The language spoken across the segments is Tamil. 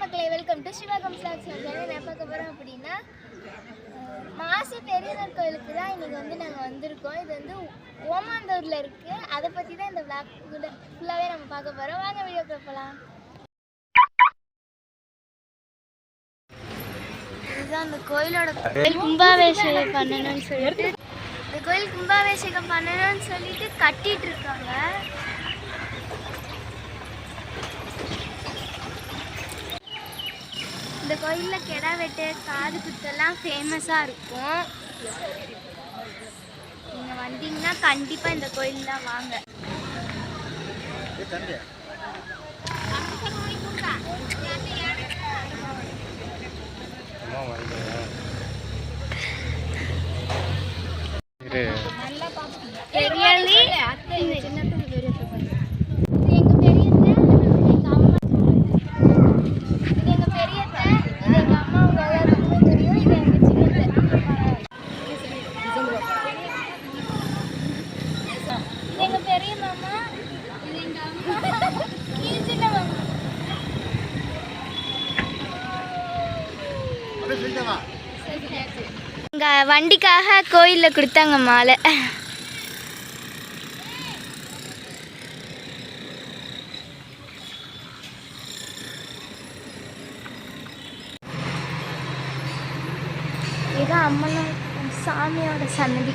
மக்களே வெல்கம் டு சிவகம் சேனல் என்ன பார்க்க போகிறோம் அப்படின்னா மாசி பெரியவர் கோயிலுக்கு தான் இன்னைக்கு வந்து நாங்கள் வந்திருக்கோம். இது வந்து ஓமாந்தூரில் இருக்குது அதை பற்றி தான் இந்த விளாக் ஃபுல்லாகவே நம்ம பார்க்க போகிறோம் வாங்க வீடியோக்குள்ள போகலாம் இதுதான் அந்த கோயிலோட கோயில் கும்பாபிஷேகம் பண்ணணும்னு சொல்லிட்டு. இந்த கோயில் கும்பாபிஷேகம் பண்ணணும்னு சொல்லிட்டு கட்டிட்டு இருக்காங்க. கோயிலில் கெடா வெட்டு காது குத்தெல்லாம் ஃபேமஸாக இருக்கும். நீங்கள் வந்தீங்கன்னா கண்டிப்பாக இந்த கோயில் தான் வாங்க. இரு. இங்க வண்டிக்காக கோயிலில் கொடுத்தாங்க மாலை. இதுதான் அம்மனோட சாமியோட சன்னதி.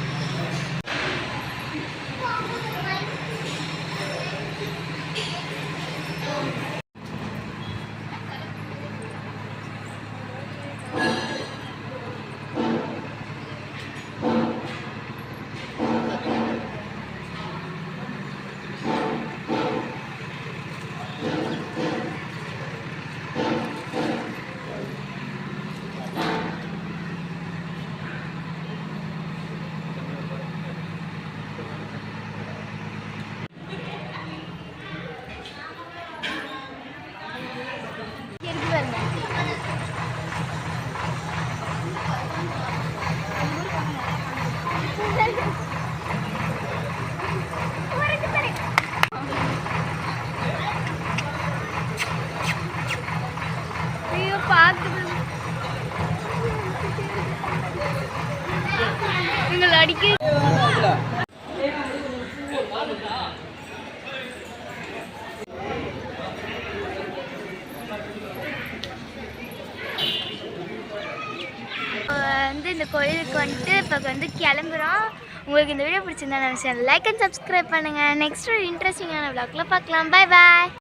உங்களை அடிக்க இப்போ வந்து இந்த கோயிலுக்கு வந்துட்டு இப்போ வந்து கிளம்புறோம். உங்களுக்கு இந்த வீடியோ பிடிச்சிருந்தா நினச்சேன் லைக் அண்ட் சப்ஸ்கிரைப் பண்ணுங்கள் நெக்ஸ்ட் ஒரு இன்ட்ரெஸ்டிங்கான விளாக்கில் பார்க்கலாம். பாய் பாய்